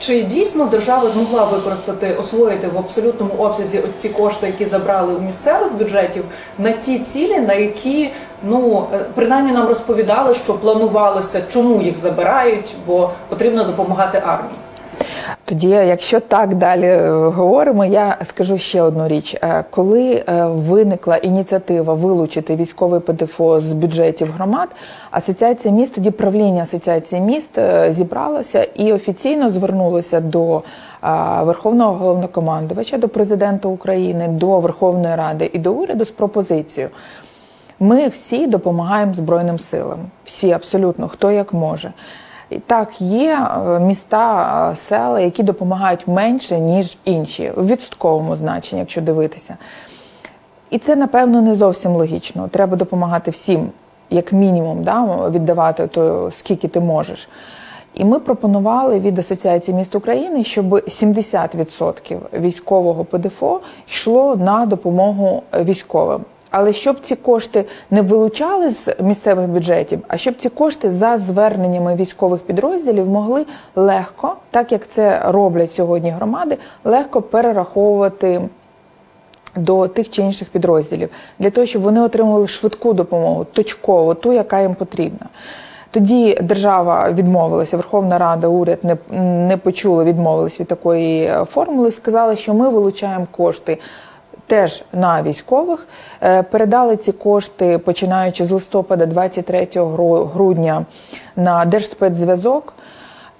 Чи дійсно держава змогла використати освоїти в абсолютному обсязі ось ці кошти, які забрали у місцевих бюджетів, на ті цілі, на які ну е, принаймні нам розповідали, що планувалося, чому їх забирають, бо потрібно допомагати армії? Тоді, якщо так далі е, говоримо, я скажу ще одну річ: Е, коли е, виникла ініціатива вилучити військове ПДФО з бюджетів громад, асоціація міст, тоді правління асоціації міст зібралося і офіційно звернулося до Верховного головнокомандувача, до президента України, до Верховної Ради і до уряду з пропозицією. Ми всі допомагаємо Збройним силам, всі абсолютно хто як може. Так, є е, міста, е, села, які допомагають менше, ніж інші, в відсотковому значенні, якщо дивитися. І це, напевно, не зовсім логічно. Треба допомагати всім, як мінімум, да, віддавати то, скільки ти можеш. І ми пропонували від Асоціації міст України, щоб 70% військового ПДФО йшло на допомогу військовим. Але щоб ці кошти не вилучали з місцевих бюджетів, а щоб ці кошти за зверненнями військових підрозділів могли легко, так як це роблять сьогодні громади, легко перераховувати до тих чи інших підрозділів для того, щоб вони отримували швидку допомогу, точкову, ту, яка їм потрібна. Тоді держава відмовилася, Верховна Рада, уряд не, не почули, відмовились від такої формули. Сказали, що ми вилучаємо кошти теж на військових. Е, Передали ці кошти, починаючи з листопада 23 гру- грудня на Держспецзв'язок.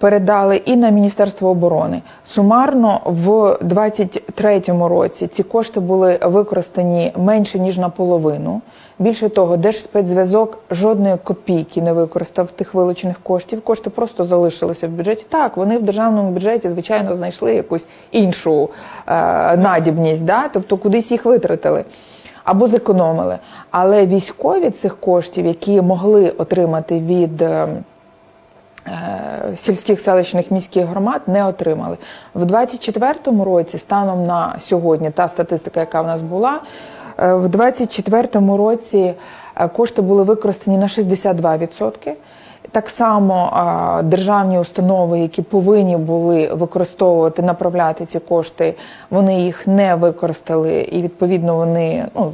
Передали і на Міністерство оборони. Сумарно в 23-му році ці кошти були використані менше ніж наполовину. Більше того, Держспецзв'язок жодної копійки не використав тих вилучених коштів. Кошти просто залишилися в бюджеті. Так, вони в державному бюджеті, звичайно, знайшли якусь іншу е, надібність, да? тобто кудись їх витратили або зекономили. Але військові цих коштів, які могли отримати від. Е, сільських селищних міських громад не отримали. В 24-му році, станом на сьогодні, та статистика, яка в нас була, е, в 24-му році е, кошти були використані на 62%. Так само державні установи, які повинні були використовувати, направляти ці кошти, вони їх не використали, і відповідно вони ну,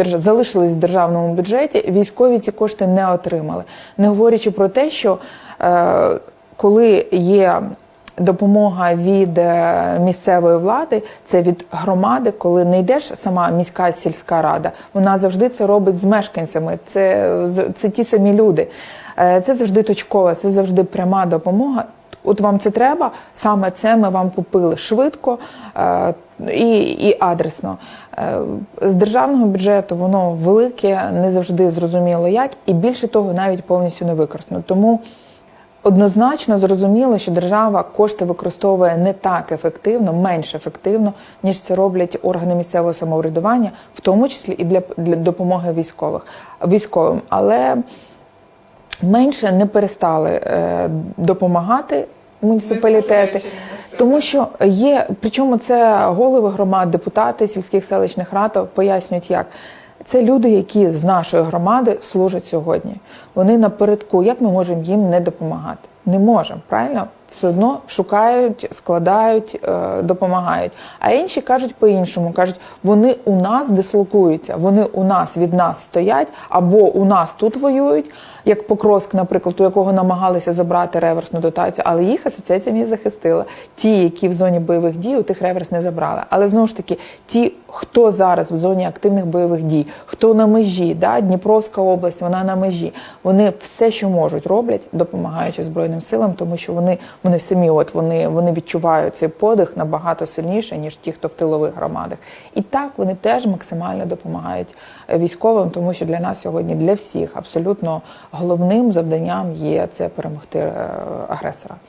в залишились в державному бюджеті. Військові ці кошти не отримали. Не говорячи про те, що е, коли є допомога від е, місцевої влади, це від громади, коли не йдеш сама міська сільська рада, вона завжди це робить з мешканцями. Це, це ті самі люди. Е, Це завжди точкова, це завжди пряма допомога. От вам це треба, саме це ми вам купили швидко е, і, і адресно. Е, З державного бюджету воно велике, не завжди зрозуміло як, і більше того, навіть повністю не використано. Тому однозначно зрозуміло, що держава кошти використовує не так ефективно, менш ефективно, ніж це роблять органи місцевого самоврядування, в тому числі і для, для допомоги військових військовим. Але менше не перестали е, допомагати муніципалітети. Тому що є, причому це голови громад, депутати сільських селищних рад пояснюють, як це люди, які з нашої громади служать сьогодні. Вони напередку. Як ми можемо їм не допомагати? Не можемо, правильно? Все одно шукають, складають, е, допомагають. А інші кажуть по-іншому, кажуть, вони у нас дислокуються, вони у нас від нас стоять, або у нас тут воюють, як Покровськ, наприклад, у якого намагалися забрати реверсну дотацію, але їх асоціація міст захистила. Ті, які в зоні бойових дій, у тих реверс не забрали. Але знову ж таки, ті, хто зараз в зоні активних бойових дій, хто на межі, да, Дніпровська область, вона на межі, вони все, що можуть, роблять, допомагаючи Збройним силам, тому що вони, вони самі от вони, вони відчувають цей подих набагато сильніше, ніж ті, хто в тилових громадах. І так вони теж максимально допомагають військовим, тому що для нас сьогодні, для всіх, абсолютно головним завданням є це перемогти е, агресора.